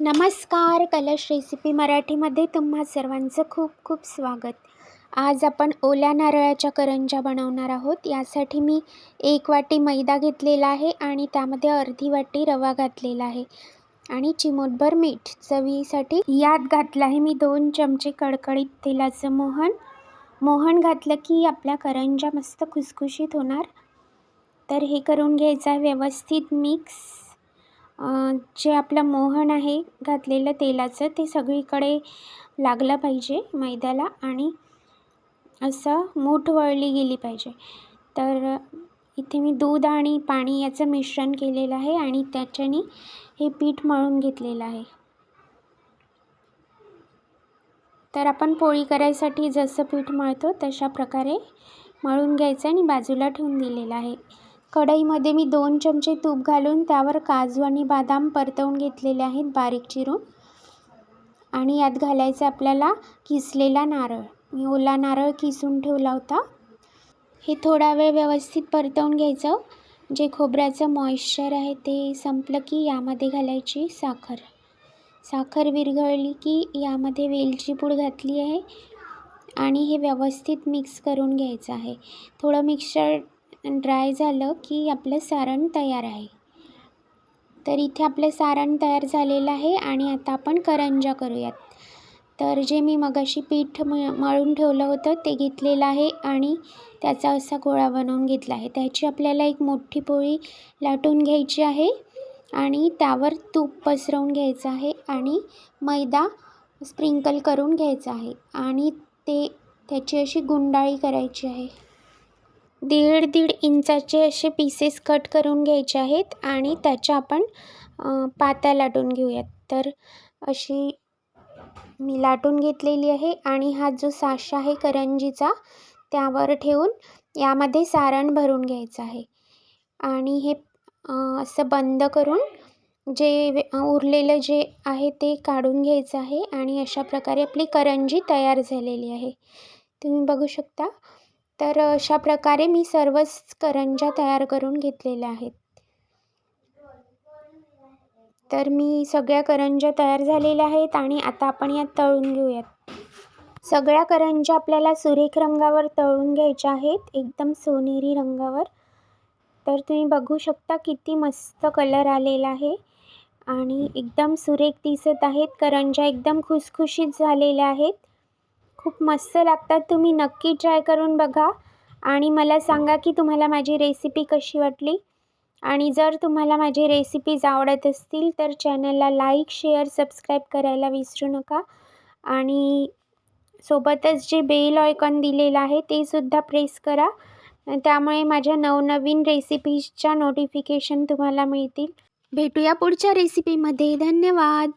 नमस्कार कलश रेसिपी मराठीमध्ये तुम्हा सर्वांचं खूप खूप स्वागत. आज आपण ओल्या नारळाच्या करंज्या बनवणार आहोत. यासाठी मी एक वाटी मैदा घेतलेला आहे आणि त्यामध्ये अर्धी वाटी रवा घातलेला आहे. आणि चिमूटभर मीठ चवीसाठी यात घातलं आहे मी दोन चमचे कडकडीत तेलाचं मोहन. मोहन घातलं की आपल्या करंज्या मस्त खुसखुशीत होणार. तर हे करून घ्यायचं आहे व्यवस्थित मिक्स. जे आपलं मोहन आहे घातलेलं तेलाचं ते सगळीकडे लागलं पाहिजे मैद्याला आणि असं मूठ वळली गेली पाहिजे. तर इथे मी दूध आणि पाणी याचं मिश्रण केलेलं आहे आणि त्याच्याने हे पीठ मळून घेतलेलं आहे. तर आपण पोळी करायसाठी जसं पीठ मळतो तशा प्रकारे मळून घ्यायचं आणि बाजूला ठेवून दिलेलं आहे. कढईमध्ये मी दोन चमचे तूप घालून त्यावर काजू आणि बदाम परतवून घेतलेले आहेत बारीक चिरून. आणि यात घालायचं आपल्याला किसलेला नारळ. मी ओला नारळ किसून ठेवला होता. हे थोडा वेळ व्यवस्थित परतवून घ्यायचं. जे खोबऱ्याचं मॉइश्चर आहे ते संपलं की यामध्ये घालायची साखर. साखर विरघळली की यामध्ये वेलची पूड घातली आहे. आणि हे व्यवस्थित मिक्स करून घ्यायचं आहे. थोडं मिक्सचर ड्राय झालं की आपलं सारण तयार आहे. तर इथे आपलं सारण तयार झालेलं आहे आणि आता आपण करंजा करूयात. तर जे मी मगाशी पीठ म मळून ठेवलं होतं ते घेतलेलं आहे आणि त्याचा असा गोळा बनवून घेतला आहे. त्याची आपल्याला एक मोठी पोळी लाटून घ्यायची आहे आणि त्यावर तूप पसरवून घ्यायचं आहे आणि मैदा स्प्रिंकल करून घ्यायचा आहे आणि ते त्याची अशी गुंडाळी करायची आहे. दीड दीड इंचाचे असे पीसेस कट करून घ्यायचे आहेत आणि त्याच्या आपण पात्या लाटून घेऊयात. तर अशी मी लाटून घेतलेली आहे आणि हा जो साशा आहे करंजीचा त्यावर ठेवून यामध्ये सारण भरून घ्यायचं आहे. आणि हे असं बंद करून जे उरलेलं जे आहे ते काढून घ्यायचं आहे आणि अशा प्रकारे आपली करंजी तयार झालेली आहे. तुम्ही बघू शकता तर अशा प्रकारे मी सर्वच करंज्या तयार करून घेतलेल्या आहेत. तर मी सगळ्या करंज्या तयार झालेल्या आहेत आणि आता आपण यात तळून घेऊयात. सगळ्या करंज्या आपल्याला सुरेख रंगावर तळून घ्यायच्या आहेत एकदम सोनेरी रंगावर. तर तुम्ही बघू शकता किती मस्त कलर आलेला आहे आणि एकदम सुरेख दिसत आहेत. करंज्या एकदम खुसखुशीत झालेल्या आहेत. खूप मस्त लागतात. तुम्ही नक्की ट्राय करून बघा. आणि मला सांगा की तुम्हाला माझी रेसिपी कशी वाटली? आणि जर तुम्हाला माझी रेसिपीज आवडत असतील तर चॅनलला लाईक शेअर सबस्क्राईब करायला विसरू नका. आणि सोबतच जे बेल ऑयकॉन दिलेलं आहे ते सुद्धा प्रेस करा. त्यामुळे माझ्या नवनवीन रेसिपीजच्या नोटिफिकेशन तुम्हाला मिळतील. भेटूया पुढच्या रेसिपीमध्ये धन्यवाद!